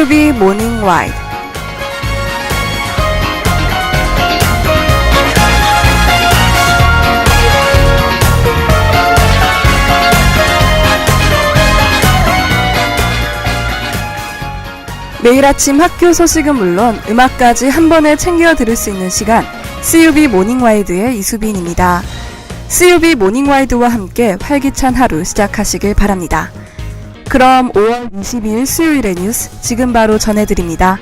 CUB 모닝 와이드 매일 아침 학교 소식은 물론 음악까지 한 번에 챙겨 들을 수 있는 시간 CUB 모닝 와이드의 이수빈입니다. CUB 모닝 와이드와 함께 활기찬 하루 시작하시길 바랍니다. 그럼 5월 22일 수요일의 뉴스 지금 바로 전해드립니다.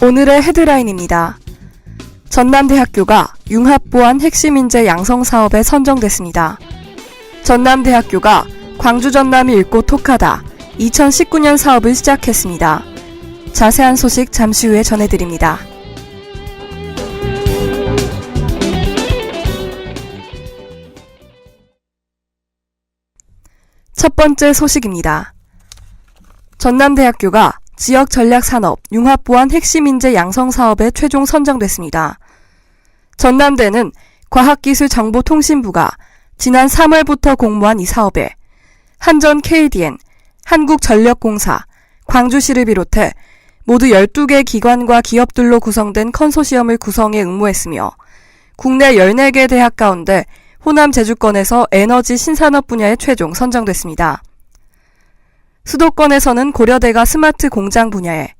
오늘의 헤드라인입니다. 전남대학교가 융합보안 핵심 인재 양성 사업에 선정됐습니다. 전남대학교가 광주 전남이 읽고 톡하다 2019년 사업을 시작했습니다. 자세한 소식 잠시 후에 전해드립니다. 첫 번째 소식입니다. 전남대학교가 지역 전략 산업 융합 보안 핵심 인재 양성 사업에 최종 선정됐습니다. 전남대는 과학기술정보통신부가 지난 3월부터 공모한 이 사업에 한전 KDN, 한국전력공사, 광주시를 비롯해 모두 12개 기관과 기업들로 구성된 컨소시엄을 구성해 응모했으며 국내 14개 대학 가운데 호남 제주권에서 에너지 신산업 분야에 최종 선정됐습니다. 수도권에서는 고려대가 스마트 공장 분야에,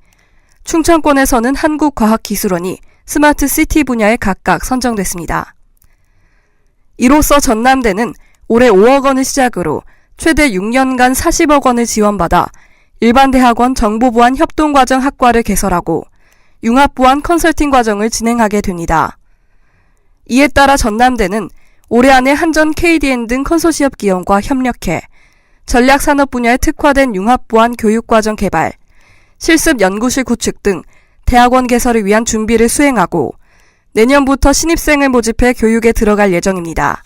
충청권에서는 한국과학기술원이 스마트 시티 분야에 각각 선정됐습니다. 이로써 전남대는 올해 5억 원을 시작으로 최대 6년간 40억 원을 지원받아 일반 대학원 정보보안 협동과정 학과를 개설하고 융합보안 컨설팅 과정을 진행하게 됩니다. 이에 따라 전남대는 올해 안에 한전 KDN 등 컨소시엄 기업과 협력해 전략산업 분야에 특화된 융합보안 교육과정 개발, 실습 연구실 구축 등 대학원 개설을 위한 준비를 수행하고 내년부터 신입생을 모집해 교육에 들어갈 예정입니다.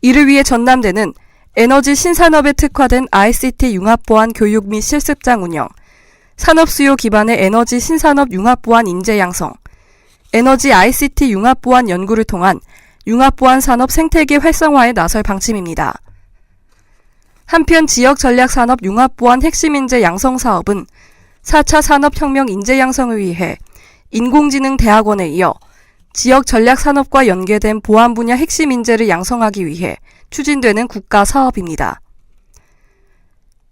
이를 위해 전남대는 에너지 신산업에 특화된 ICT 융합보안 교육 및 실습장 운영, 산업 수요 기반의 에너지 신산업 융합보안 인재 양성, 에너지 ICT 융합보안 연구를 통한 융합보안 산업 생태계 활성화에 나설 방침입니다. 한편 지역 전략 산업 융합 보안 핵심 인재 양성 사업은 4차 산업혁명 인재 양성을 위해 인공지능 대학원에 이어 지역 전략 산업과 연계된 보안 분야 핵심 인재를 양성하기 위해 추진되는 국가 사업입니다.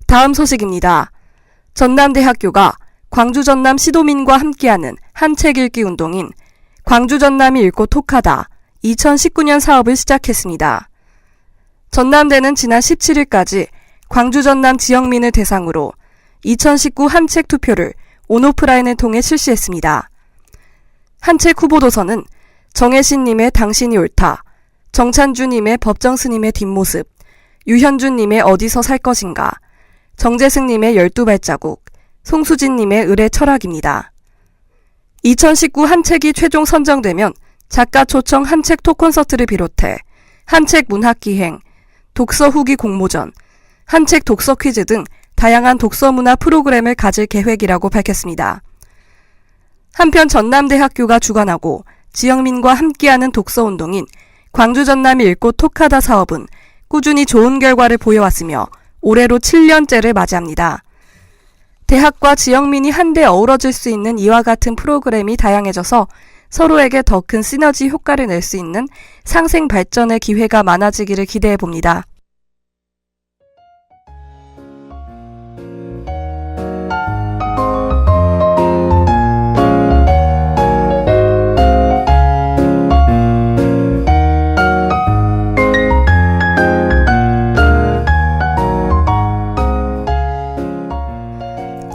다음 소식입니다. 전남대학교가 광주 전남 시도민과 함께하는 한책 읽기 운동인 광주 전남이 읽고 톡하다 2019년 사업을 시작했습니다. 전남대는 지난 17일까지 광주 전남 지역민을 대상으로 2019 한책 투표를 온오프라인을 통해 실시했습니다. 한책 후보 도서는 정혜신님의 당신이 옳다, 정찬주님의 법정 스님의 뒷모습, 유현주님의 어디서 살 것인가, 정재승님의 열두 발자국, 송수진님의 을의 철학입니다. 2019 한 책이 최종 선정되면 작가 초청 한 책 토콘서트를 비롯해 한 책 문학기행, 독서 후기 공모전, 한 책 독서 퀴즈 등 다양한 독서 문화 프로그램을 가질 계획이라고 밝혔습니다. 한편 전남대학교가 주관하고 지역민과 함께하는 독서 운동인 광주 전남이 읽고 톡하다 사업은 꾸준히 좋은 결과를 보여왔으며 올해로 7년째를 맞이합니다. 대학과 지역민이 한데 어우러질 수 있는 이와 같은 프로그램이 다양해져서 서로에게 더 큰 시너지 효과를 낼 수 있는 상생 발전의 기회가 많아지기를 기대해 봅니다.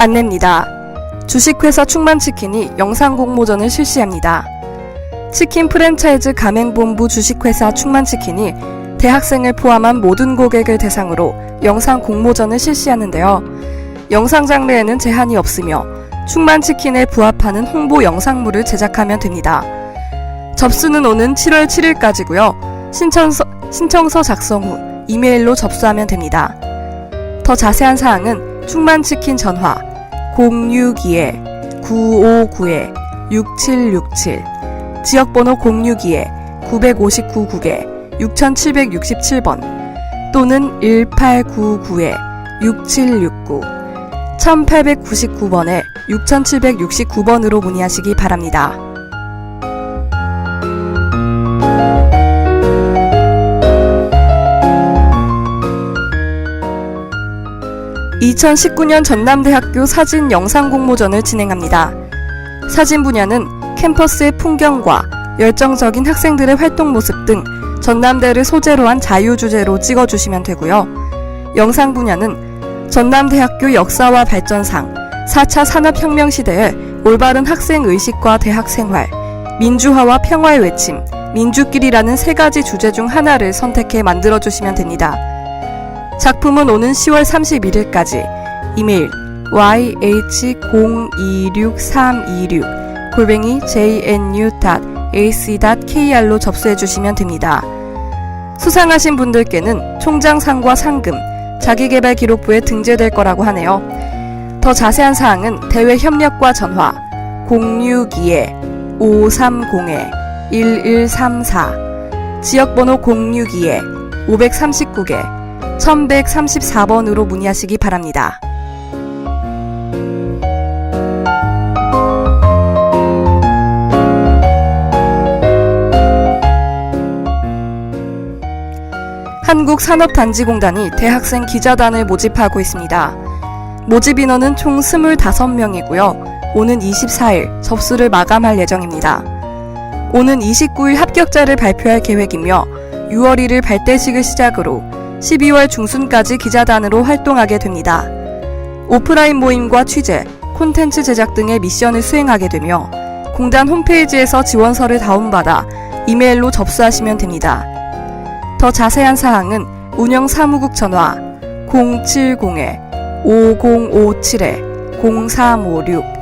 안내입니다. 주식회사 충만치킨이 영상 공모전을 실시합니다. 치킨 프랜차이즈 가맹본부 주식회사 충만치킨이 대학생을 포함한 모든 고객을 대상으로 영상 공모전을 실시하는데요. 영상 장르에는 제한이 없으며 충만치킨에 부합하는 홍보 영상물을 제작하면 됩니다. 접수는 오는 7월 7일까지고요. 신청서, 신청서 작성 후 이메일로 접수하면 됩니다. 더 자세한 사항은 충만치킨 전화 062-959-6767 지역번호 062-959국에 6767번 또는 1899-6769 1899번에 6769번으로 문의하시기 바랍니다. 2019년 전남대학교 사진 영상 공모전을 진행합니다. 사진 분야는 캠퍼스의 풍경과 열정적인 학생들의 활동 모습 등 전남대를 소재로 한 자유 주제로 찍어주시면 되고요. 영상 분야는 전남대학교 역사와 발전상, 4차 산업혁명 시대의 올바른 학생 의식과 대학 생활, 민주화와 평화의 외침, 민주끼리라는 세 가지 주제 중 하나를 선택해 만들어 주시면 됩니다. 작품은 오는 10월 31일까지 이메일 yh026326 골뱅이 jnu.ac.kr로 접수해 주시면 됩니다. 수상하신 분들께는 총장상과 상금, 자기개발 기록부에 등재될 거라고 하네요. 더 자세한 사항은 대회 협력과 전화 062-530-1134 지역번호 062-539개 1134번으로 문의하시기 바랍니다. 한국산업단지공단이 대학생 기자단을 모집하고 있습니다. 모집 인원은 총 25명이고요. 오는 24일 접수를 마감할 예정입니다. 오는 29일 합격자를 발표할 계획이며 6월 1일 발대식을 시작으로 12월 중순까지 기자단으로 활동하게 됩니다. 오프라인 모임과 취재, 콘텐츠 제작 등의 미션을 수행하게 되며 공단 홈페이지에서 지원서를 다운받아 이메일로 접수하시면 됩니다. 더 자세한 사항은 운영 사무국 전화 070-5057-0356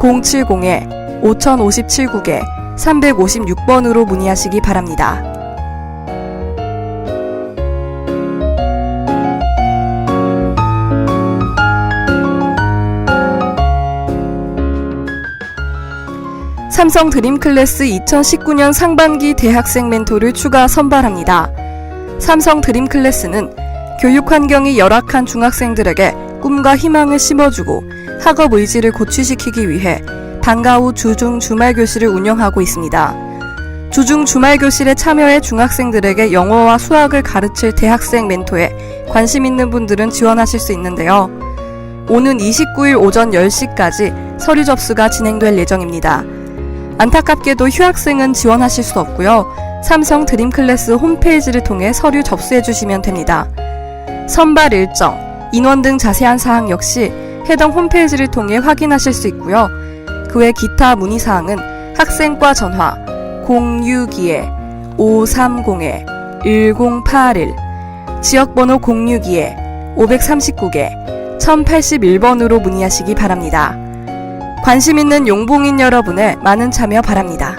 070-5057국에 356번으로 문의하시기 바랍니다. 삼성 드림클래스 2019년 상반기 대학생 멘토를 추가 선발합니다. 삼성 드림클래스는 교육 환경이 열악한 중학생들에게 꿈과 희망을 심어주고 학업 의지를 고취시키기 위해 방과 후 주중 주말 교실을 운영하고 있습니다. 주중 주말 교실에 참여해 중학생들에게 영어와 수학을 가르칠 대학생 멘토에 관심 있는 분들은 지원하실 수 있는데요. 오는 29일 오전 10시까지 서류 접수가 진행될 예정입니다. 안타깝게도 휴학생은 지원하실 수 없고요. 삼성 드림클래스 홈페이지를 통해 서류 접수해 주시면 됩니다. 선발 일정, 인원 등 자세한 사항 역시 해당 홈페이지를 통해 확인하실 수 있고요. 그 외 기타 문의 사항은 학생과 전화 062-530-1081 지역번호 062-539개 1081번으로 문의하시기 바랍니다. 관심 있는 용봉인 여러분의 많은 참여 바랍니다.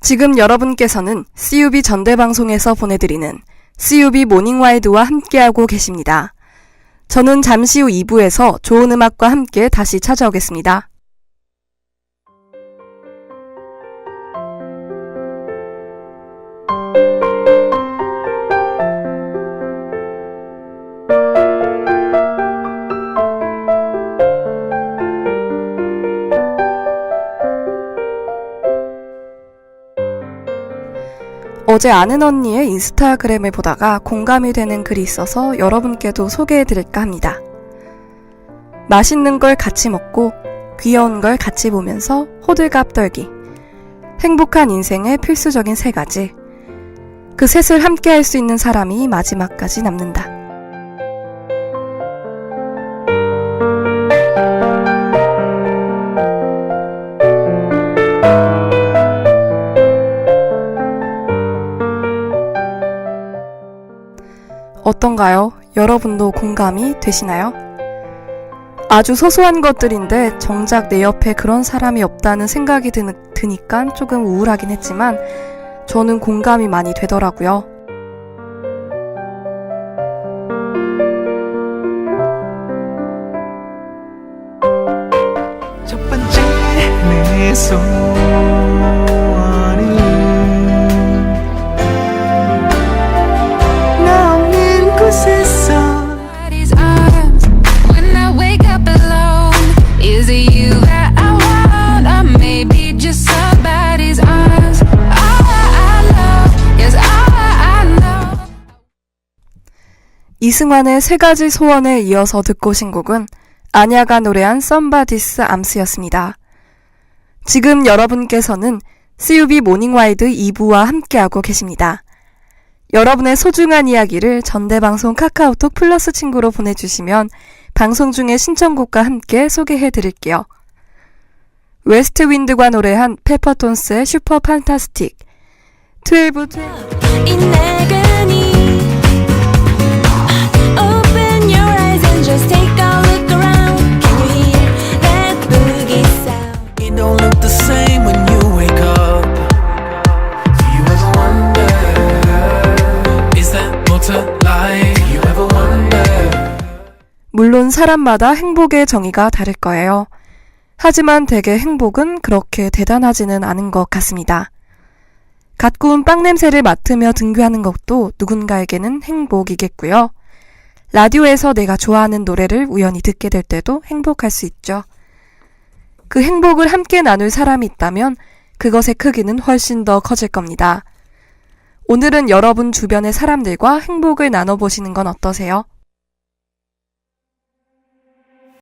지금 여러분께서는 CUB 전대방송에서 보내드리는 CUB 모닝와이드와 함께하고 계십니다. 저는 잠시 후 2부에서 좋은 음악과 함께 다시 찾아오겠습니다. 어제 아는 언니의 인스타그램을 보다가 공감이 되는 글이 있어서 여러분께도 소개해 드릴까 합니다. 맛있는 걸 같이 먹고 귀여운 걸 같이 보면서 호들갑 떨기. 행복한 인생의 필수적인 세 가지. 그 셋을 함께 할 수 있는 사람이 마지막까지 남는다. 어떤가요? 여러분도 공감이 되시나요? 아주 소소한 것들인데 정작 내 옆에 그런 사람이 없다는 생각이 드, 드니까 조금 우울하긴 했지만 저는 공감이 많이 되더라고요. 첫 번째 내소 이승환의 세 가지 소원에 이어서 듣고 신 곡은 아냐가 노래한 썸바디스 암스였습니다. 지금 여러분께서는 CUB 모닝와이드 2부와 함께하고 계십니다. 여러분의 소중한 이야기를 전대방송 카카오톡 플러스 친구로 보내주시면 방송 중에 신청곡과 함께 소개해 드릴게요. 웨스트 윈드가 노래한 페퍼톤스의 슈퍼 판타스틱 12 12 사람마다 행복의 정의가 다를 거예요. 하지만 대개 행복은 그렇게 대단하지는 않은 것 같습니다. 갓 구운 빵 냄새를 맡으며 등교하는 것도 누군가에게는 행복이겠고요. 라디오에서 내가 좋아하는 노래를 우연히 듣게 될 때도 행복할 수 있죠. 그 행복을 함께 나눌 사람이 있다면 그것의 크기는 훨씬 더 커질 겁니다. 오늘은 여러분 주변의 사람들과 행복을 나눠보시는 건 어떠세요?